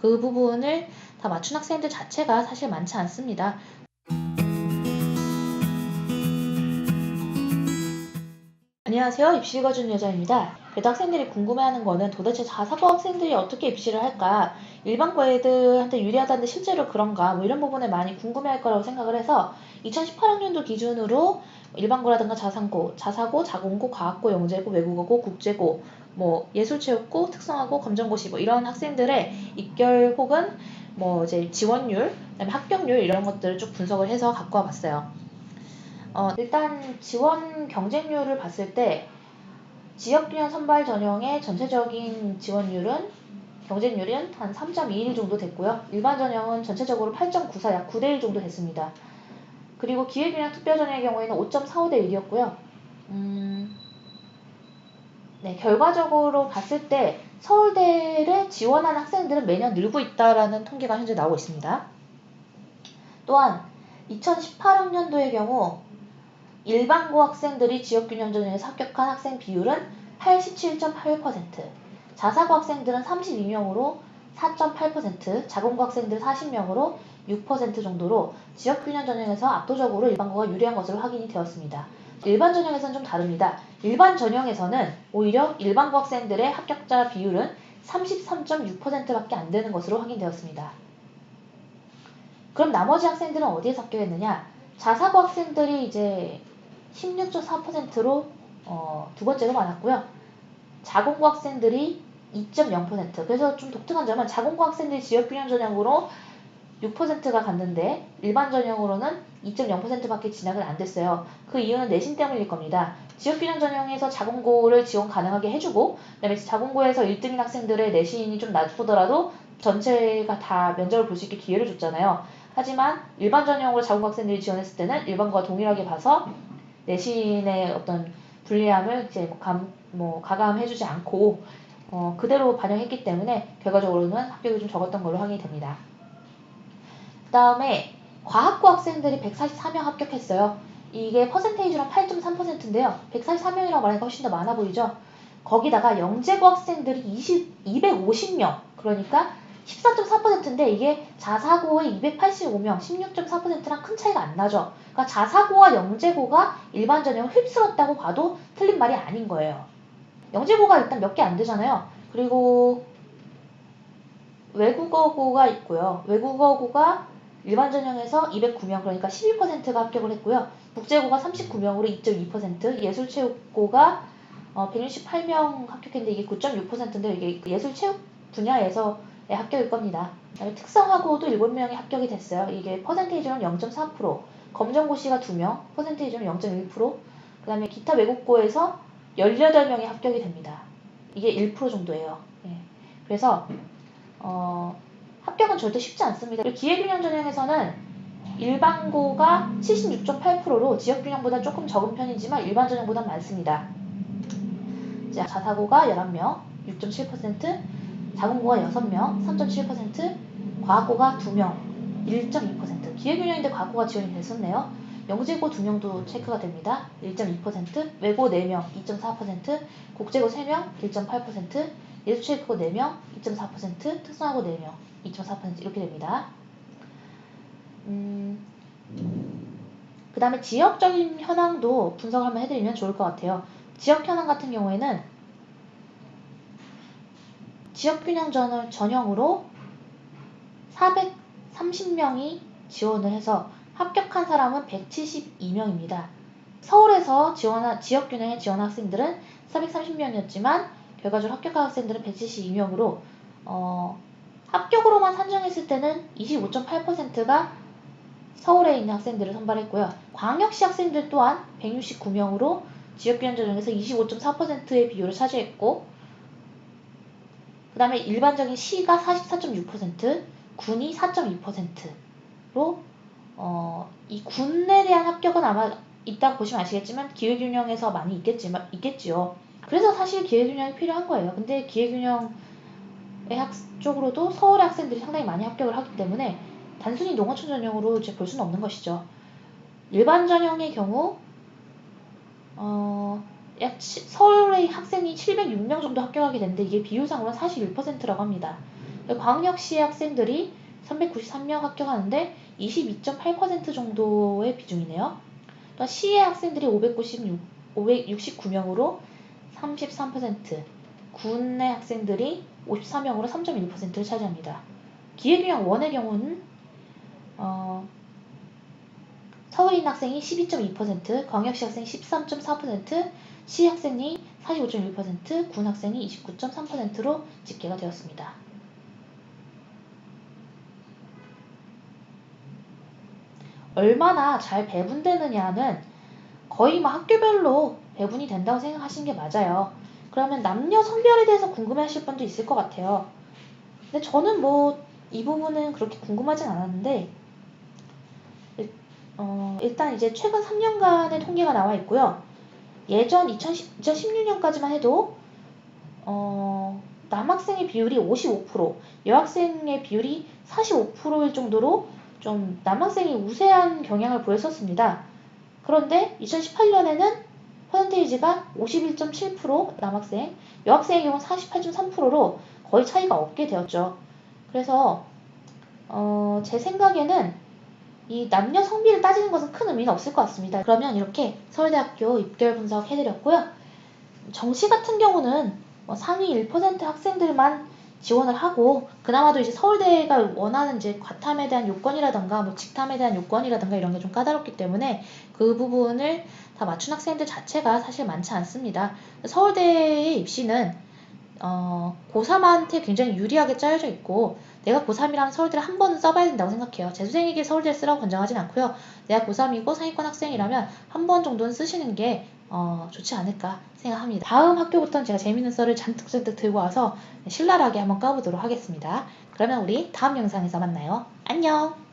그 부분을 다 맞춘 학생들 자체가 사실 많지 않습니다. 안녕하세요. 입시 읽어주는 여자입니다. 학생들이 궁금해하는 거는 도대체 자사고 학생들이 어떻게 입시를 할까? 일반고 애들한테 유리하다는데 실제로 그런가? 뭐 이런 부분을 많이 궁금해할 거라고 생각을 해서 2018학년도 기준으로 일반고라든가 자산고, 자사고, 자공고, 과학고, 영재고, 외국어고, 국제고, 뭐 예술 체육고, 특성화고, 검정고시 뭐 이런 학생들의 입결 혹은 뭐 이제 지원율, 그다음에 합격률 이런 것들을 쭉 분석을 해서 갖고 와봤어요. 어, 일단 지원 경쟁률을 봤을 때 지역균형 선발 전형의 전체적인 지원율은 경쟁률은 한 3.21 정도 됐고요. 일반 전형은 전체적으로 8.94, 약 9대1 정도 됐습니다. 그리고 기회균형 특별 전형의 경우에는 5.45대 1이었고요. 음, 네, 결과적으로 봤을 때 서울대를 지원한 학생들은 매년 늘고 있다라는 통계가 현재 나오고 있습니다. 또한 2018학년도의 경우 일반고 학생들이 지역균형 전형에서 합격한 학생 비율은 87.8%, 자사고 학생들은 32명으로 4.8%, 자공고 학생들 40명으로 6% 정도로 지역균형 전형에서 압도적으로 일반고가 유리한 것으로 확인이 되었습니다. 일반 전형에서는 좀 다릅니다. 일반 전형에서는 오히려 일반고 학생들의 합격자 비율은 33.6%밖에 안 되는 것으로 확인되었습니다. 그럼 나머지 학생들은 어디에서 합격했느냐? 자사고 학생들이 이제 16.4%로 어, 두 번째로 많았고요. 자공고 학생들이 2.0% 그래서 좀 독특한 점은 자공고 학생들이 지역균형 전형으로 6%가 갔는데 일반 전형으로는 2.0%밖에 진학을 안 됐어요. 그 이유는 내신 때문일 겁니다. 지역균형 전형에서 자공고를 지원 가능하게 해 주고 그다음에 자공고에서 1등인 학생들의 내신이 좀 낮보더라도 전체가 다 면접을 볼 수 있게 기회를 줬잖아요. 하지만 일반 전형으로 자공고 학생들이 지원했을 때는 일반고와 동일하게 봐서 내신의 어떤 불리함을 이제 뭐 감, 뭐 가감해 주지 않고 어, 그대로 반영했기 때문에 결과적으로는 합격이 좀 적었던 걸로 확인이 됩니다. 그 다음에 과학고 학생들이 144명 합격했어요. 이게 퍼센테이지로 8.3%인데요. 144명이라고 말하니까 훨씬 더 많아 보이죠? 거기다가 영재고 학생들이 20, 250명. 그러니까 14.4%인데 이게 자사고의 285명, 16.4%랑 큰 차이가 안 나죠. 그러니까 자사고와 영재고가 일반 전형을 휩쓸었다고 봐도 틀린 말이 아닌 거예요. 영재고가 일단 몇 개 안 되잖아요. 그리고 외국어고가 있고요. 외국어고가 일반 전형에서 209명 그러니까 12%가 합격을 했고요. 국제고가 39명으로 2.2%, 예술체육고가 어, 168명 합격했는데 이게 9.6%인데 이게 예술체육 분야에서 합격일 겁니다. 특성화고도 7명이 합격이 됐어요. 이게 퍼센테이지는 0.4%, 검정고시가 2명, 퍼센테이지는 0.1%, 그 다음에 기타 외국고에서 18명이 합격이 됩니다. 이게 1% 정도예요. 예. 그래서 어, 합격은 절대 쉽지 않습니다. 기회균형 전형에서는 일반고가 76.8%로 지역균형보다 조금 적은 편이지만 일반 전형보다 많습니다. 자, 자사고가 11명, 6.7%, 자공고가 6명, 3.7%, 과학고가 2명, 1.2%. 기회균형인데 과학고가 지원이 됐었네요. 영재고 2명도 체크가 됩니다. 1.2%, 외고 4명, 2.4%, 국제고 3명, 1.8%, 예술체육고 4명, 2.4%, 특성화고 4명, 2.4% 이렇게 됩니다. 음, 그 다음에 지역적인 현황도 분석을 한번 해드리면 좋을 것 같아요. 지역 현황 같은 경우에는 지역균형 전형으로 430명이 지원을 해서 합격한 사람은 172명입니다. 서울에서 지원한 지역균형에 지원 학생들은 430명이었지만 결과적으로 합격한 학생들은 172명으로 어, 합격으로만 산정했을 때는 25.8%가 서울에 있는 학생들을 선발했고요. 광역시 학생들 또한 169명으로 지역균형 전형에서 25.4%의 비율을 차지했고 그 다음에 일반적인 시가 44.6%, 군이 4.2%로 어, 이 군에 대한 합격은 아마 있다고 보시면 아시겠지만 기회균형에서 많이 있겠지만 있겠지요. 그래서 사실 기회균형이 필요한 거예요. 근데 기회균형의 학 쪽으로도 서울의 학생들이 상당히 많이 합격을 하기 때문에 단순히 농어촌 전형으로 이제 볼 수는 없는 것이죠. 일반 전형의 경우 어, 약 서울의 학생이 706명 정도 합격하게 되는데 이게 비율상으로는 41%라고 합니다. 광역시 학생들이 393명 합격하는데 22.8% 정도의 비중이네요. 또 시의 학생들이 596, 569명으로 33%, 군의 학생들이 54명으로 3.1%를 차지합니다. 기획유형 원의 경우는 어, 있는 학생이 12.2%, 광역시 학생이 13.4%, 시 학생이 45.1%, 군 학생이 29.3%로 집계가 되었습니다. 얼마나 잘 배분되느냐는 거의 뭐 학교별로 배분이 된다고 생각하시는 게 맞아요. 그러면 남녀 성별에 대해서 궁금해 하실 분도 있을 것 같아요. 근데 저는 뭐 이 부분은 그렇게 궁금하진 않았는데 어, 일단 이제 최근 3년간의 통계가 나와 있고요. 예전 2010, 2016년까지만 해도 어, 남학생의 비율이 55%, 여학생의 비율이 45%일 정도로 좀 남학생이 우세한 경향을 보였었습니다. 그런데 2018년에는 퍼센테이지가 51.7% 남학생, 여학생의 경우 48.3%로 거의 차이가 없게 되었죠. 그래서 어, 제 생각에는 이 남녀 성비를 따지는 것은 큰 의미는 없을 것 같습니다. 그러면 이렇게 서울대학교 입결 분석 해드렸고요. 정시 같은 경우는 뭐 상위 1% 학생들만 지원을 하고 그나마도 이제 서울대가 원하는 이제 과탐에 대한 요건이라던가 뭐 직탐에 대한 요건이라던가 이런 게 좀 까다롭기 때문에 그 부분을 다 맞춘 학생들 자체가 사실 많지 않습니다. 서울대의 입시는 어, 고3한테 굉장히 유리하게 짜여져 있고 내가 고3이라면 서울대를 한 번은 써봐야 된다고 생각해요. 재수생에게 서울대를 쓰라고 권장하진 않고요. 내가 고3이고 상위권 학생이라면 한 번 정도는 쓰시는 게 어, 좋지 않을까 생각합니다. 다음 학교부터는 제가 재밌는 썰을 잔뜩잔뜩 들고 와서 신랄하게 한번 까보도록 하겠습니다. 그러면 우리 다음 영상에서 만나요. 안녕!